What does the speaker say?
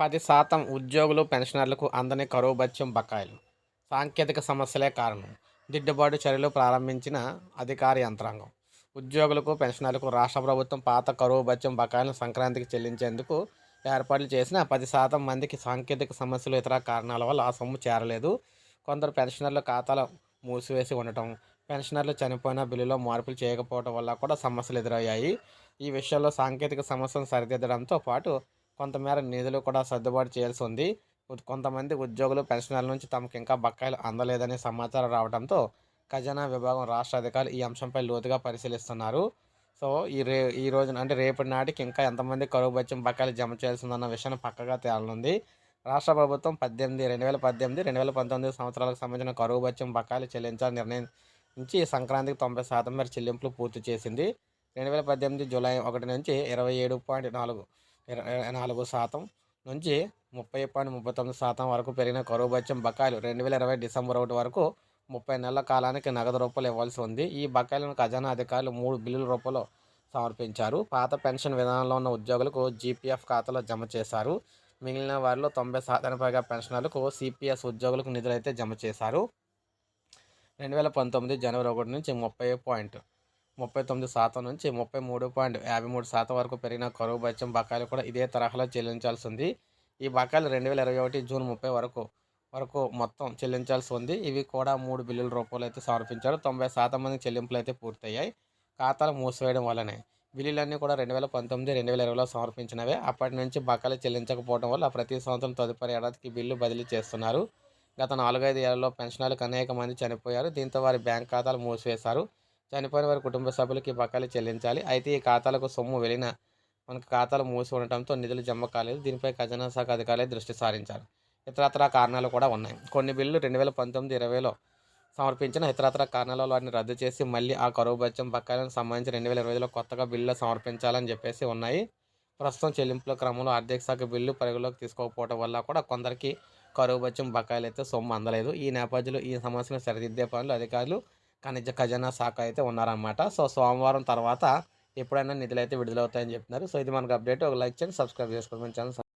పది శాతం ఉద్యోగులు పెన్షనర్లకు అందని కరువు బత్యం బకాయిలు. సాంకేతిక సమస్యలే కారణం. దిద్దుబాటు చర్యలు ప్రారంభించిన అధికార యంత్రాంగం. ఉద్యోగులకు పెన్షనర్లకు రాష్ట్ర ప్రభుత్వం పాత కరువు బత్యం బకాయిలను సంక్రాంతికి చెల్లించేందుకు ఏర్పాట్లు చేసిన పది శాతం మందికి సాంకేతిక సమస్యలు ఇతర కారణాల వల్ల ఆ సొమ్ము చేరలేదు. కొందరు పెన్షనర్ల ఖాతాలు మూసివేసి ఉండటం పెన్షనర్లు చనిపోయిన బిల్లులో మార్పులు చేయకపోవడం వల్ల కూడా సమస్యలు ఎదురయ్యాయి. ఈ విషయంలో సాంకేతిక సమస్యను సరిదిద్దడంతో పాటు కొంతమేర నిధులు కూడా సర్దుబాటు చేయాల్సి ఉంది. కొంతమంది ఉద్యోగులు పెన్షనర్ల నుంచి తమకు ఇంకా బకాయిలు అందలేదనే సమాచారం రావడంతో ఖజానా విభాగం రాష్ట్ర అధికారులు ఈ అంశంపై లోతుగా పరిశీలిస్తున్నారు. సో ఈ రే ఈ రోజున అంటే రేపటి నాటికి ఇంకా ఎంతమంది కరువు బత్యం బకాయిలు జమ చేయాల్సి ఉందన్న విషయాన్ని పక్కగా తేలనుంది. రాష్ట్ర ప్రభుత్వం పద్దెనిమిది రెండు వేల పద్దెనిమిది రెండు వేల పంతొమ్మిది సంవత్సరాలకు సంబంధించిన కరువు బత్యం బకాయిలు చెల్లించాలని నిర్ణయించి సంక్రాంతికి తొంభై శాతం మేర చెల్లింపులు పూర్తి చేసింది. రెండు వేల పద్దెనిమిది జూలై ఒకటి నుంచి ఇరవై ఏడు పాయింట్ నాలుగు ఇరవై నాలుగు శాతం నుంచి ముప్పై పాయింట్ ముప్పై తొమ్మిది శాతం వరకు పెరిగిన కరువు బత్యం బకాయిలు రెండు వేల ఇరవై డిసెంబర్ ఒకటి వరకు ముప్పై నెలల కాలానికి నగదు రూపాయలు ఇవ్వాల్సి ఉంది. ఈ బకాయిలను ఖజానా అధికారులు మూడు బిల్లుల రూపంలో సమర్పించారు. పాత పెన్షన్ విధానంలో ఉన్న ఉద్యోగులకు జీపీఎఫ్ ఖాతాలో జమ చేశారు. మిగిలిన వారిలో తొంభై శాతానికి పైగా పెన్షనర్లకు సిపిఎస్ ఉద్యోగులకు నిధులైతే జమ చేశారు. రెండు వేల పంతొమ్మిది జనవరి ఒకటి నుంచి ముప్పై పాయింట్ ముప్పై తొమ్మిది శాతం నుంచి ముప్పై మూడు పాయింట్ యాభై మూడు శాతం వరకు పెరిగిన కరువు భత్యం బకాయిలు కూడా ఇదే తరహాలో చెల్లించాల్సి ఉంది ఈ బకాయిలు రెండు వేల ఇరవై ఒకటి జూన్ ముప్పై వరకు వరకు మొత్తం చెల్లించాల్సి ఉంది. ఇవి కూడా మూడు బిల్లుల రూపాయలు అయితే సమర్పించారు. తొంభై శాతం మంది చెల్లింపులు అయితే పూర్తయ్యాయి. ఖాతాలు మూసివేయడం వల్లనే బిల్లులన్నీ కూడా రెండు వేల పంతొమ్మిది రెండు వేల ఇరవైలో సమర్పించినవే. అప్పటి నుంచి బకాయిలు చెల్లించకపోవడం వల్ల ప్రతి సంవత్సరం తదుపరి ఏడాదికి బిల్లు బదిలీ చేస్తున్నారు. గత నాలుగైదు ఏళ్ళలో పెన్షనర్లకు అనేక మంది చనిపోయారు. దీంతో వారి బ్యాంక్ ఖాతాలు మూసివేశారు. చనిపోయిన వారి కుటుంబ సభ్యులకి బకాయిలు చెల్లించాలి. అయితే ఈ ఖాతాలకు సొమ్ము వెళ్ళిన మనకు ఖాతాలు మూసి ఉండటంతో నిధులు జమ కాలేదు. దీనిపై ఖజానా శాఖ అధికారులే దృష్టి సారించారు. ఇతరత్ర కారణాలు కూడా ఉన్నాయి. కొన్ని బిల్లులు రెండు వేల పంతొమ్మిది ఇరవైలో సమర్పించిన ఇతరత్ర కారణాల వాటిని రద్దు చేసి మళ్ళీ ఆ కరువు బత్యం బకాయిలను సంబంధించి రెండు వేల ఇరవైలో కొత్తగా బిల్లు సమర్పించాలని చెప్పేసి ఉన్నాయి. ప్రస్తుతం చెల్లింపుల క్రమంలో ఆర్థిక శాఖ బిల్లు పరిగణలోకి తీసుకోకపోవడం వల్ల కూడా కొందరికి కరువు బత్యం బకాయిలు అయితే సొమ్ము అందలేదు. ఈ నేపథ్యంలో ఈ సమస్యను సరిదిద్దే పనులు అధికారులు ఖనిజ ఖజానా శాఖ అయితే ఉన్నారన్నమాట. సో సోమవారం తర్వాత ఎప్పుడైనా నిధులు అయితే విడుదలవుతాయని చెప్తున్నారు. సో ఇది మనకు అప్డేట్. ఒక లైక్ చేయండి సబ్స్క్రైబ్ చేసుకోండి మన ఛానల్.